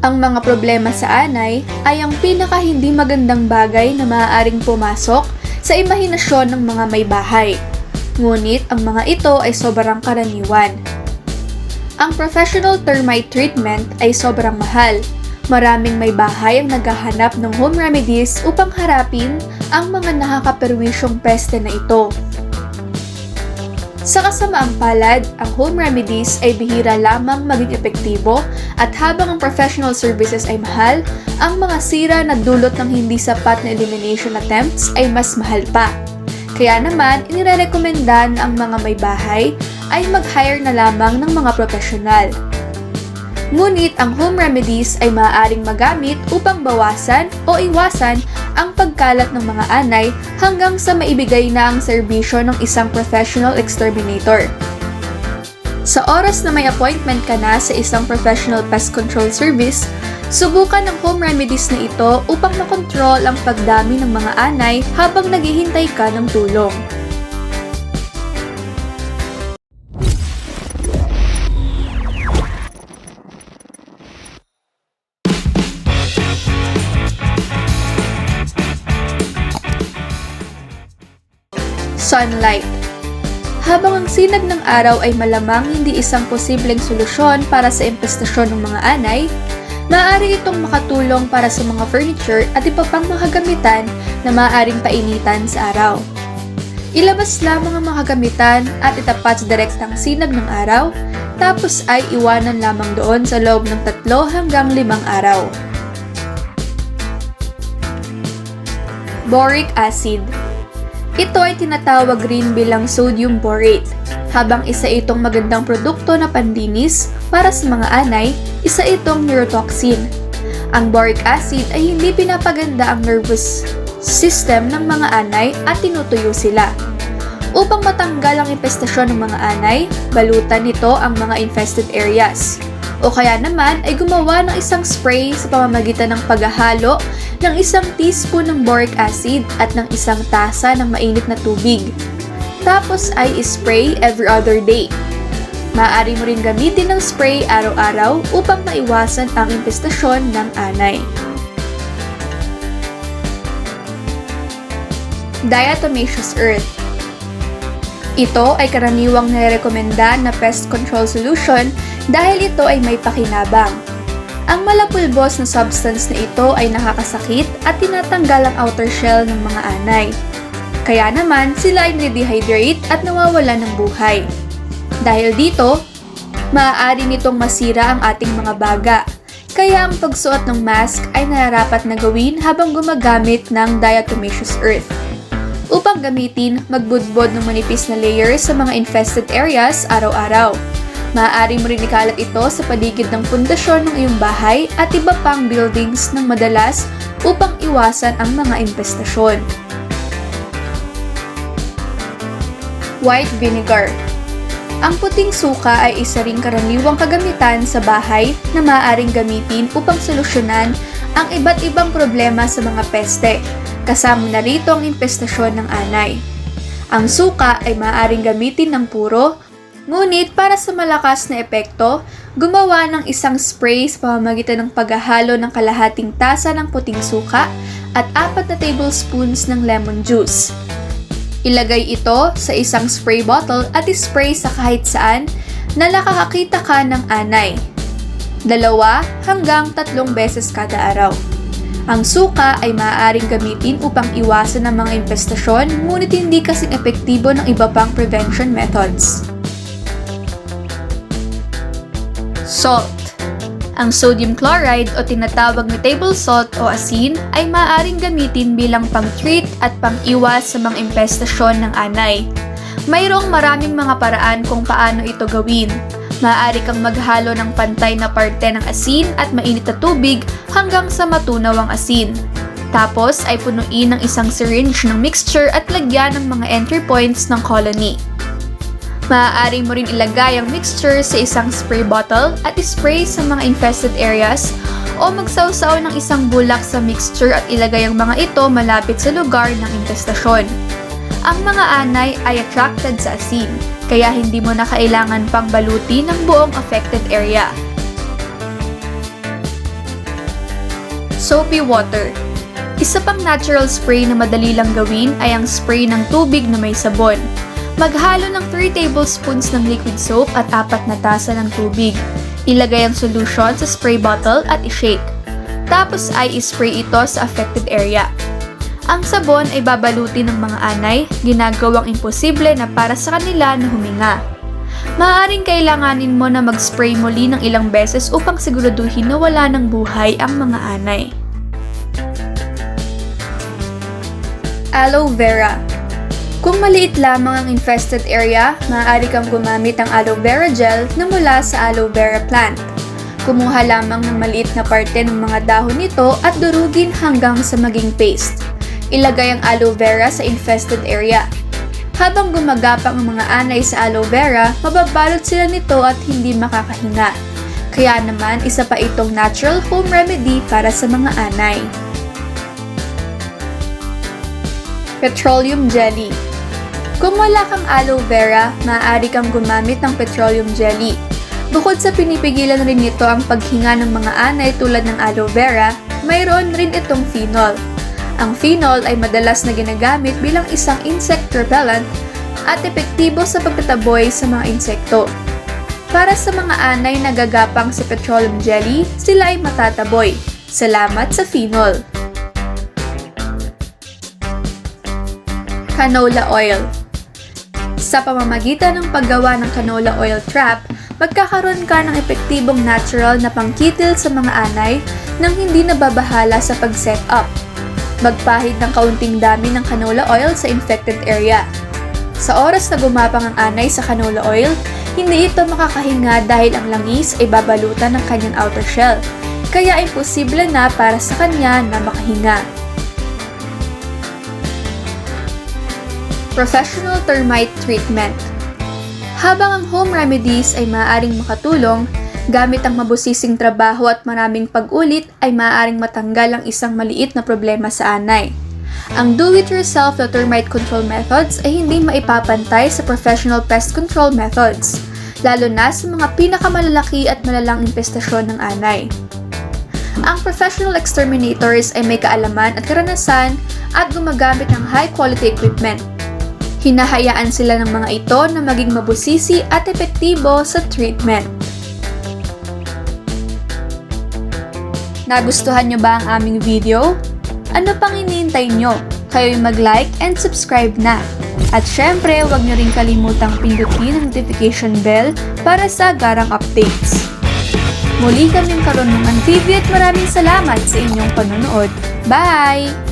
Ang mga problema sa anay ay ang pinaka hindi magandang bagay na maaaring pumasok sa imahinasyon ng mga may bahay. Ngunit ang mga ito ay sobrang karaniwan. Ang professional termite treatment ay sobrang mahal. Maraming may bahay ang naghahanap ng home remedies upang harapin ang mga nakakaperwisyong peste na ito. Sa kasamaang palad, ang home remedies ay bihira lamang maging epektibo at habang ang professional services ay mahal, ang mga sira na dulot ng hindi sapat na elimination attempts ay mas mahal pa. Kaya naman, inirekomenda na ang mga may bahay ay mag-hire na lamang ng mga profesional. Ngunit ang home remedies ay maaaring magamit upang bawasan o iwasan ang pagkalat ng mga anay hanggang sa maibigay na ang serbisyo ng isang professional exterminator. Sa oras na may appointment ka na sa isang professional pest control service, subukan ang home remedies na ito upang makontrol ang pagdami ng mga anay habang naghihintay ka ng tulong. Sunlight Habang ang sinag ng araw ay malamang hindi isang posibleng solusyon para sa impestasyon ng mga anay, maaari itong makatulong para sa mga furniture at iba pang mga gamitan na maaaring painitan sa araw. Ilabas lamang ang mga gamitan at itapat sa direktang sinag ng araw, tapos ay iwanan lamang doon sa loob ng tatlo hanggang limang araw. Boric acid ito ay tinatawag rin bilang sodium borate. Habang isa itong magandang produkto na pandinis para sa mga anay, isa itong neurotoxin. Ang boric acid ay hindi pinapaganda ang nervous system ng mga anay at tinutuyo sila. Upang matanggal ang infestasyon ng mga anay, balutan nito ang mga infested areas. O kaya naman ay gumawa ng isang spray sa pamamagitan ng paghahalo ng isang teaspoon ng boric acid at ng isang tasa ng mainit na tubig. Tapos ay spray every other day. Maaari mo rin gamitin ng spray araw-araw upang maiwasan ang infestasyon ng anay. Diatomaceous earth ito ay karaniwang nirekomenda na pest control solution dahil ito ay may pakinabang. Ang malapulbos na substance na ito ay nakakasakit at tinatanggal ang outer shell ng mga anay. Kaya naman sila ay dehydrate at nawawala ng buhay. Dahil dito, maaari nitong masira ang ating mga baga. Kaya ang pagsuot ng mask ay nararapat na gawin habang gumagamit ng diatomaceous earth. Upang gamitin, magbudbod ng manipis na layers sa mga infested areas araw-araw. Maaari mo rin ikalat ito sa paligid ng pundasyon ng iyong bahay at iba pang buildings ng madalas upang iwasan ang mga infestasyon. White vinegar Ang puting suka ay isa ring karaniwang kagamitan sa bahay na maaaring gamitin upang solusyonan ang iba't ibang problema sa mga peste, kasama na rito ang infestasyon ng anay. Ang suka ay maaaring gamitin ng puro, ngunit para sa malakas na epekto, gumawa ng isang spray sa pamamagitan ng paghahalo ng kalahating tasa ng puting suka at apat na tablespoons ng lemon juice. Ilagay ito sa isang spray bottle at spray sa kahit saan na nakakakita ka ng anay. Dalawa hanggang tatlong beses kada araw. Ang suka ay maaaring gamitin upang iwasan ang mga infestasyon ngunit hindi kasing epektibo ng iba pang prevention methods. Salt Ang sodium chloride o tinatawag na table salt o asin ay maaaring gamitin bilang pang-treat at pang-iwas sa mga infestasyon ng anay. Mayroong maraming mga paraan kung paano ito gawin. Maaari kang maghalo ng pantay na parte ng asin at mainit na tubig hanggang sa matunaw ang asin. Tapos ay punuin ng isang syringe ng mixture at lagyan ng mga entry points ng colony. Maaari mo rin ilagay ang mixture sa isang spray bottle at spray sa mga infested areas o magsawsaw ng isang bulak sa mixture at ilagay ang mga ito malapit sa lugar ng infestasyon. Ang mga anay ay attracted sa asin, kaya hindi mo na kailangan pang baluti ng buong affected area. Soapy water. Isa pang natural spray na madali lang gawin ay ang spray ng tubig na may sabon. Maghalo ng 3 tablespoons ng liquid soap at 4 na tasa ng tubig. Ilagay ang solution sa spray bottle at i-shake. Tapos ay ispray ito sa affected area. Ang sabon ay babalutin ng mga anay, ginagawang imposible na para sa kanila na huminga. Maaaring kailanganin mo na mag-spray muli ng ilang beses upang siguraduhin na wala ng buhay ang mga anay. Aloe vera Kung maliit lamang ang infested area, maaari kang gumamit ng aloe vera gel na mula sa aloe vera plant. Kumuha lamang ng maliit na parte ng mga dahon nito at durugin hanggang sa maging paste. Ilagay ang aloe vera sa infested area. Habang gumagapang ang mga anay sa aloe vera, mababalot sila nito at hindi makakahinga. Kaya naman, isa pa itong natural home remedy para sa mga anay. Petroleum jelly. Kung wala kang aloe vera, maaari kang gumamit ng petroleum jelly. Bukod sa pinipigilan rin nito ang paghinga ng mga anay tulad ng aloe vera, mayroon rin itong phenol. Ang phenol ay madalas na ginagamit bilang isang insect repellent at epektibo sa pagtataboy sa mga insekto. Para sa mga anay na gagapang sa petroleum jelly, sila ay matataboy. Salamat sa phenol. Canola oil Sa pamamagitan ng paggawa ng canola oil trap, magkakaroon ka ng epektibong natural na pangkitil sa mga anay nang hindi nababahala sa pag-set up. Magpahid ng kaunting dami ng canola oil sa infected area. Sa oras na gumapang ang anay sa canola oil, hindi ito makakahinga dahil ang langis ay babalutan ng kanyang outer shell, kaya imposible na para sa kanya na makahinga. Professional Termite Treatment Habang ang home remedies ay maaaring makatulong, gamit ang mabusising trabaho at maraming pag-ulit ay maaaring matanggal ang isang maliit na problema sa anay. Ang do-it-yourself na termite control methods ay hindi maipapantay sa professional pest control methods, lalo na sa mga pinakamalalaki at malalang impestasyon ng anay. Ang professional exterminators ay may kaalaman at karanasan at gumagamit ng high-quality equipment. Hinahayaan sila ng mga ito na maging mabusisi at epektibo sa treatment. Nagustuhan nyo ba ang aming video? Ano pang iniintay nyo? Kayo'y mag-like and subscribe na. At syempre, huwag nyo rin kalimutang pindutin ang notification bell para sa garang updates. Muli kaming Karunungan TV at maraming salamat sa inyong panonood. Bye!